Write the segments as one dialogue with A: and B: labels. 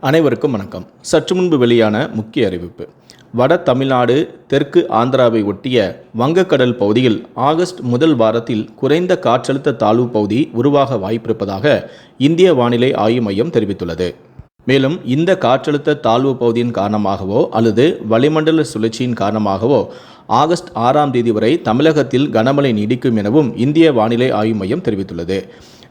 A: அனைவருக்கும் வணக்கம். சற்று முன்பு வெளியான முக்கிய அறிவிப்பு. வட தமிழ்நாடு தெற்கு ஆந்திராவை ஒட்டிய வங்கக்கடல் பகுதியில் ஆகஸ்ட் முதல் வாரத்தில் குறைந்த காற்றழுத்த தாழ்வு பகுதி உருவாக வாய்ப்பிருப்பதாக இந்திய வானிலை ஆய்வு மையம் தெரிவித்துள்ளது. மேலும் இந்த காற்றழுத்த தாழ்வு பகுதியின் காரணமாகவோ அல்லது வளிமண்டல சுழற்சியின் காரணமாகவோ ஆகஸ்ட் ஆறாம் தேதி வரை தமிழகத்தில் கனமழை நீடிக்கும் எனவும் இந்திய வானிலை ஆய்வு மையம் தெரிவித்துள்ளது.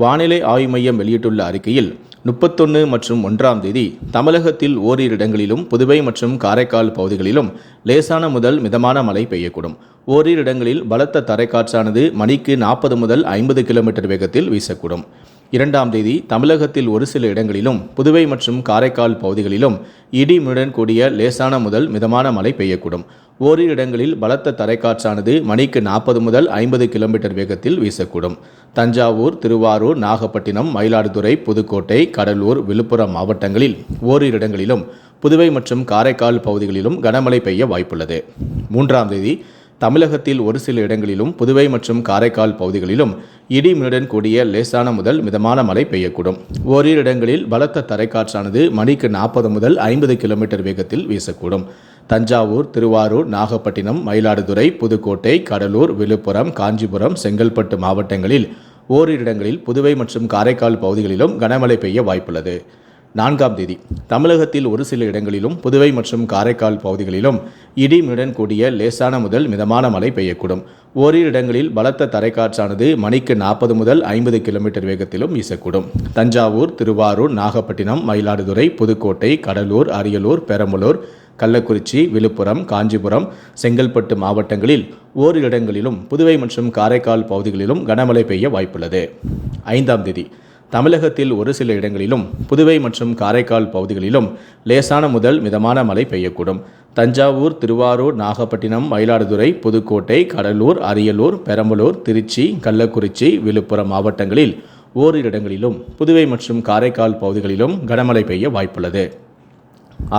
A: வானிலை ஆய்வு மையம் வெளியிட்டுள்ள அறிக்கையில் முப்பத்தொன்று மற்றும் ஒன்றாம் தேதி தமிழகத்தில் ஓரிரு இடங்களிலும் புதுவை மற்றும் காரைக்கால் பகுதிகளிலும் லேசான முதல் மிதமான மழை பெய்யக்கூடும். ஓரிரு இடங்களில் பலத்த தரைக்காற்றானது மணிக்கு நாற்பது முதல் ஐம்பது கிலோமீட்டர் வேகத்தில் வீசக்கூடும். இரண்டாம் தேதி தமிழகத்தில் ஒரு சில இடங்களிலும் புதுவை மற்றும் காரைக்கால் பகுதிகளிலும் இடிமுடன் கூடிய லேசான முதல் மிதமான மழை பெய்யக்கூடும். ஓரிரு இடங்களில் பலத்த தரைக்காற்றானது மணிக்கு நாற்பது முதல் ஐம்பது கிலோமீட்டர் வேகத்தில் வீசக்கூடும். தஞ்சாவூர் திருவாரூர் நாகப்பட்டினம் மயிலாடுதுறை புதுக்கோட்டை கடலூர் விழுப்புரம் மாவட்டங்களில் ஓரிரு இடங்களிலும் புதுவை மற்றும் காரைக்கால் பகுதிகளிலும் கனமழை பெய்ய வாய்ப்புள்ளது. மூன்றாம் தேதி தமிழகத்தில் ஒரு சில இடங்களிலும் புதுவை மற்றும் காரைக்கால் பகுதிகளிலும் இடிமுடன் கூடிய லேசான முதல் மிதமான மழை பெய்யக்கூடும். ஓரிரு இடங்களில் பலத்த தரைக்காற்றானது மணிக்கு நாற்பது முதல் ஐம்பது கிலோமீட்டர் வேகத்தில் வீசக்கூடும். தஞ்சாவூர் திருவாரூர் நாகப்பட்டினம் மயிலாடுதுறை புதுக்கோட்டை கடலூர் விழுப்புரம் காஞ்சிபுரம் செங்கல்பட்டு மாவட்டங்களில் ஓரிரு இடங்களில் புதுவை மற்றும் காரைக்கால் பகுதிகளிலும் கனமழை பெய்ய வாய்ப்புள்ளது. நான்காம் தேதி. தமிழகத்தில் ஒரு சில இடங்களிலும் புதுவை மற்றும் காரைக்கால் பகுதிகளிலும் இடிமுடன் கூடிய லேசான முதல் மிதமான மழை பெய்யக்கூடும். ஓரிரு இடங்களில் பலத்த தரைக்காற்றானது மணிக்கு நாற்பது முதல் ஐம்பது கிலோமீட்டர் வேகத்திலும் வீசக்கூடும். தஞ்சாவூர் திருவாரூர் நாகப்பட்டினம் மயிலாடுதுறை புதுக்கோட்டை கடலூர் அரியலூர் பெரம்பலூர் கள்ளக்குறிச்சி விழுப்புரம் காஞ்சிபுரம் செங்கல்பட்டு மாவட்டங்களில் ஓரிரு இடங்களிலும் புதுவை மற்றும் காரைக்கால் பகுதிகளிலும் கனமழை பெய்ய வாய்ப்புள்ளது. ஐந்தாம் தேதி தமிழகத்தில் ஒரு சில இடங்களிலும் புதுவை மற்றும் காரைக்கால் பகுதிகளிலும் லேசான முதல் மிதமான மழை பெய்யக்கூடும். தஞ்சாவூர் திருவாரூர் நாகப்பட்டினம் மயிலாடுதுறை புதுக்கோட்டை கடலூர் அரியலூர் பெரம்பலூர் திருச்சி கள்ளக்குறிச்சி விழுப்புரம் மாவட்டங்களில் ஓரிரு இடங்களிலும் புதுவை மற்றும் காரைக்கால் பகுதிகளிலும் கனமழை பெய்ய வாய்ப்புள்ளது.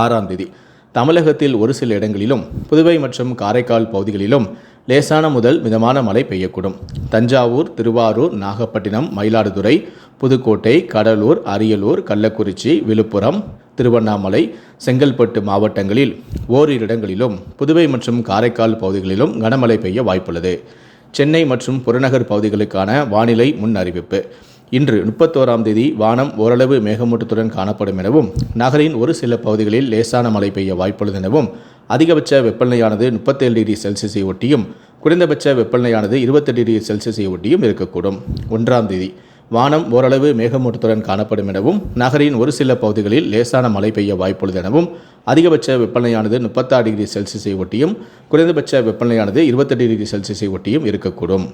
A: ஆறாம் தேதி தமிழகத்தில் ஒரு சில இடங்களிலும் புதுவை மற்றும் காரைக்கால் பகுதிகளிலும் லேசான முதல் மிதமான மழை பெய்யக்கூடும். தஞ்சாவூர் திருவாரூர் நாகப்பட்டினம் மயிலாடுதுறை புதுக்கோட்டை கடலூர் அரியலூர் கள்ளக்குறிச்சி விழுப்புரம் திருவண்ணாமலை செங்கல்பட்டு மாவட்டங்களில் ஓரிரு இடங்களிலும் புதுவை மற்றும் காரைக்கால் பகுதிகளிலும் கனமழை பெய்ய வாய்ப்புள்ளது. சென்னை மற்றும் புறநகர் பகுதிகளுக்கான வானிலை முன் அறிவிப்பு இன்று முப்பத்தோராம் தேதி வானம் ஓரளவு மேகமூட்டத்துடன் காணப்படும் எனவும் நகரின் ஒரு சில பகுதிகளில் லேசான மழை பெய்ய வாய்ப்புள்ளது எனவும் அதிகபட்ச வெப்பநிலையானது முப்பத்தேழு டிகிரி செல்சியஸை ஒட்டியும் குறைந்தபட்ச வெப்பநிலையானது இருபத்தெட்டு டிகிரி செல்சியஸை ஒட்டியும் இருக்கக்கூடும். ஒன்றாம் தேதி வானம் ஓரளவு மேகமூட்டத்துடன் காணப்படும் எனவும் நகரின் ஒரு சில பகுதிகளில் லேசான மழை பெய்ய வாய்ப்புள்ளது எனவும் அதிகபட்ச வெப்பநிலையானது முப்பத்தாறு டிகிரி செல்சியஸை ஒட்டியும் குறைந்தபட்ச வெப்பநிலையானது இருபத்தெட்டு டிகிரி செல்சியஸை ஒட்டியும் இருக்கக்கூடும்.